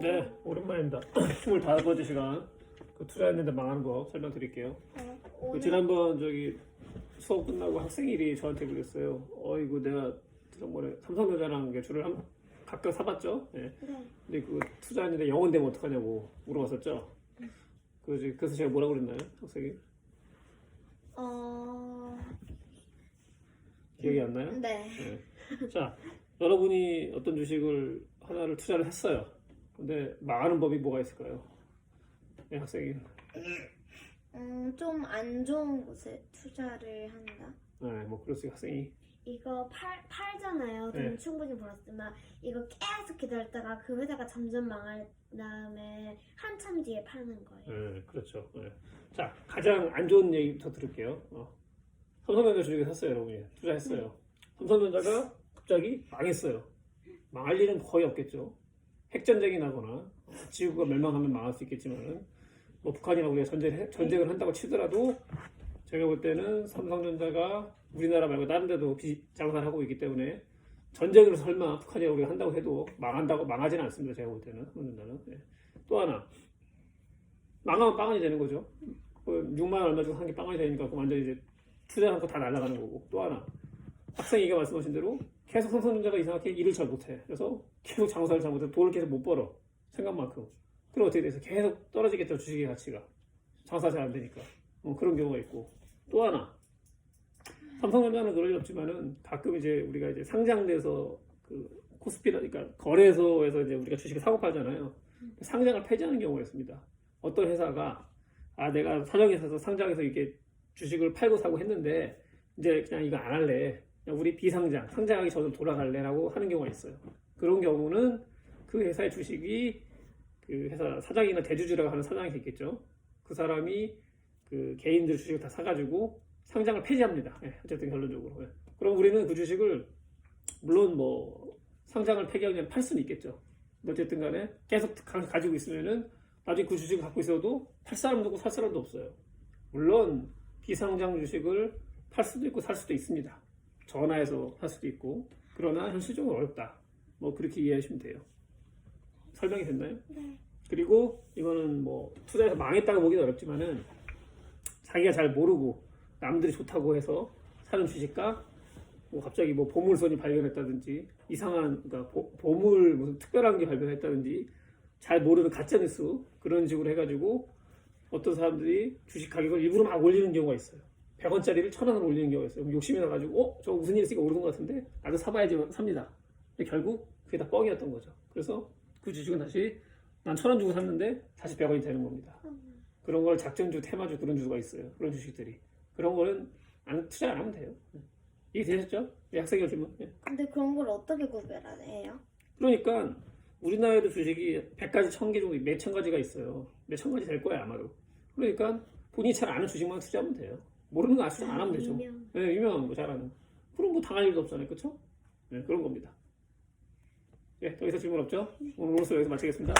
네, 오랜만입니다. 25번째 시간. 그 투자했는데 망하는 법 설명드릴게요. 어, 그 오늘 지난번 저기 수업 끝나고 학생일이 저한테 그랬어요. 어이구 내가 지난번에 삼성전자랑 개주를 한 각각 사봤죠. 예. 네. 근데 그 투자했는데 영원 되면 어떡하냐고 물어봤었죠. 그래서 그래서 제가 뭐라고 그랬나요, 학생이? 어 기억이 안 나요? 네. 예. 자, 여러분이 어떤 주식을 하나를 투자를 했어요. 근데 망하는 법이 뭐가 있을까요? 네, 학생이. 음 좀 안 좋은 곳에 투자를 한다. 네, 뭐 있어요, 학생이. 이거 팔 팔잖아요. 돈 네. 충분히 벌었지만 이거 계속 기다렸다가 그 회사가 점점 망할 다음에 한참 뒤에 파는 거예요. 네, 그렇죠. 네. 자, 가장 안 좋은 얘기부터 들을게요. 어. 삼성전자 주식에 샀어요, 여러분이. 투자했어요. 삼성전자가 갑자기 망했어요. 망할 일은 거의 없겠죠. 핵전쟁이 나거나 어, 지구가 멸망하면 망할 수 있겠지만은 뭐 북한이랑 우리가 전쟁, 전쟁을 한다고 치더라도 제가 볼 때는 삼성전자가 우리나라 말고 다른 데도 비- 장사를 하고 있기 때문에 전쟁을 설마 북한이랑 우리가 한다고 해도 망한다고 망하지는 않습니다. 제가 볼 때는 삼성전자는. 네. 또 하나 망하면 빵원이 되는 거죠. 6만 원 얼마 주고 한게 빵원이 되니까 완전 이제 투자한 거 다 날아가는 거고. 또 하나 학생이가 말씀하신 대로 계속 삼성전자가 이상하게 일을 잘 못해. 그래서 계속 장사를 잘 못해. 돈을 계속 못 벌어. 생각만큼. 그럼 어떻게 돼서 계속 떨어지겠죠 주식의 가치가. 장사 잘 안 되니까. 어, 그런 경우가 있고. 또 하나 삼성전자는 그럴 일 없지만은 가끔 이제 우리가 이제 상장돼서 그 코스피라 그러니까 거래소에서 이제 우리가 주식을 사고 팔잖아요. 상장을 폐지하는 경우가 있습니다. 어떤 회사가 아 내가 사정에서 상장해서 이렇게 주식을 팔고 사고 했는데 이제 그냥 이거 안 할래. 우리 비상장, 상장하기 전으로 돌아갈래라고 하는 경우가 있어요. 그런 경우는 그 회사의 주식이 그 회사 사장이나 대주주라고 하는 사장이 있겠죠. 그 사람이 그 개인들 주식을 다 사가지고 상장을 폐지합니다. 예, 어쨌든 결론적으로. 예. 그럼 우리는 그 주식을 물론 뭐 상장을 폐기하면 팔 수는 있겠죠. 어쨌든 간에 계속 가- 가지고 있으면은 나중에 그 주식을 갖고 있어도 팔 사람도 없고 살 사람도 없어요. 물론 비상장 주식을 팔 수도 있고 살 수도 있습니다. 전화해서 살 수도 있고 그러나 현실적으로 어렵다. 뭐 그렇게 이해하시면 돼요. 설명이 됐나요? 네. 그리고 이거는 뭐 투자해서 망했다고 보기는 어렵지만은 자기가 잘 모르고 남들이 좋다고 해서 사는 주식과 뭐 갑자기 뭐 보물선이 발견했다든지 이상한 그러니까 보, 보물 무슨 특별한 게 발견했다든지 잘 모르는 가짜 뉴스 그런 식으로 해가지고 어떤 사람들이 주식 가격을 일부러 막 올리는 경우가 있어요. 100원짜리를 1000원으로 올리는 경우가 있어요. 욕심이 나가지고 어? 저거 무슨 일 있으니까 오르는 것 같은데 나도 사봐야지 삽니다. 근데 결국 그게 다 뻥이었던 거죠. 그래서 그 주식은 다시 난 1000원 주고 샀는데 다시 100원이 되는 겁니다. 그런 걸 작전주, 테마주 그런 주가 있어요. 그런 주식들이. 그런 거는 안, 투자 안 하면 돼요. 이게 되셨죠? 예, 학생의 질문. 예. 근데 그런 걸 어떻게 구별해요? 그러니까 우리나라에도 주식이 100가지, 1000개 정도 몇천 가지가 있어요. 몇 천 가지 될 거야 아마도. 그러니까 본인이 잘 아는 주식만 투자하면 돼요. 모르는 거 아시면 안 하면 되죠. 유명. 네, 유명한 거 잘하는. 그럼 뭐 당할 일도 없잖아요. 그쵸? 네, 그런 겁니다. 예, 더 이상 질문 없죠? 오늘 오늘 수업 여기서 마치겠습니다.